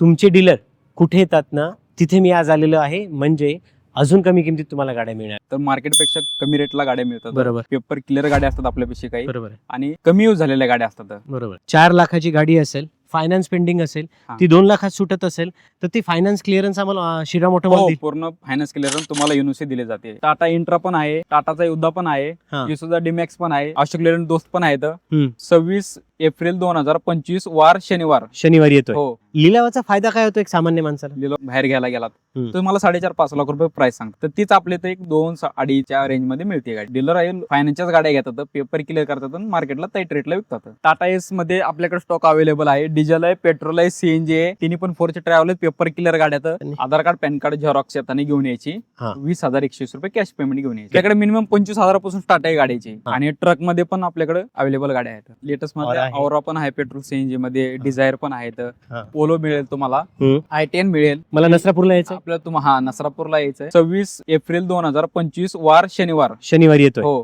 तुमचे डीलर कुठे येतात ना तिथे मी आज आलेलो आहे. म्हणजे अजून कमी किमतीत तुम्हाला गाड्या मिळणार. तर मार्केटपेक्षा कमी रेटला गाड्या मिळतात. बरोबर. पेपर क्लिअर गाड्या असतात आपल्यापेक्षा काही. बरोबर. आणि कमी यूज झालेल्या गाड्या असतात. बरोबर. चार लाखाची गाडी असेल फायनान्स पेंडिंग असेल हा. ती दोन लाखात सुटत असेल तर ती फायनान्स क्लिअरन्स आम्हाला शिरा मोठं हो, पूर्ण फायनान्स क्लिअर तुम्हाला युनिव्हर्सिटी दिली जाते. टाटा इंट्रा पण आहे टाटाचा युद्धा पण आहे. सुद्धा डिमॅक्स पण आहे अशोक लेलंड दोस्त पण आहेत. हम्म. सव्वीस एप्रिल दोन हजार पंचवीस वार शनिवार. शनिवारी येतोय. हो. लिलावाचा फायदा काय होतो एक सामान्य माणसाला? लिहिलं बाहेर घ्यायला गेलात हम्म. तुम्हाला साडेचार पाच लाख रुपये प्राइस सांगतात. तर तीच आपल्या इथे एक दोन अडीच्या रेंजमध्ये मिळते गाडी. डीलर आहे फायनान्सच्याच गाड्या घेतात पेपर क्लिअर करतात आणि मार्केटला टाईट रेटला विकतात. टाटा एसमध्ये आपल्याकडे स्टॉक अवेलेबल आहे. डिझेल आहे पेट्रोल आहे सीएनजी आहे. तिन्ही पण फोरचे ट्रॅव्हल आहेत. पेपर क्लिअर गाड्यात आणि- Aadhaar card PAN card Xerox येताना घेऊन यायची. वीस हजार एकशे रुपये कॅश पेमेंट घेऊन यायची. आपल्याकडे मिनिमम पंचवीस हजारापासून स्टार्ट आहे गाडीची. आणि ट्रकमध्ये पण आपल्याकडे अवेलेबल गाड्या आहेत. लेटेस्टमध्ये और पण आहे पेट्रोल सीएनजी मध्ये डिझायर पण आहेत. पोलो मिळेल तुम्हाला. आय टेन मिळेल. मला नसरापूरला यायचं आपल्याला तुम्हाला हा नसरापूरला यायचंय. सव्वीस एप्रिल दोन हजार पंचवीस वार शनिवार. शनिवारी येतोय. हो.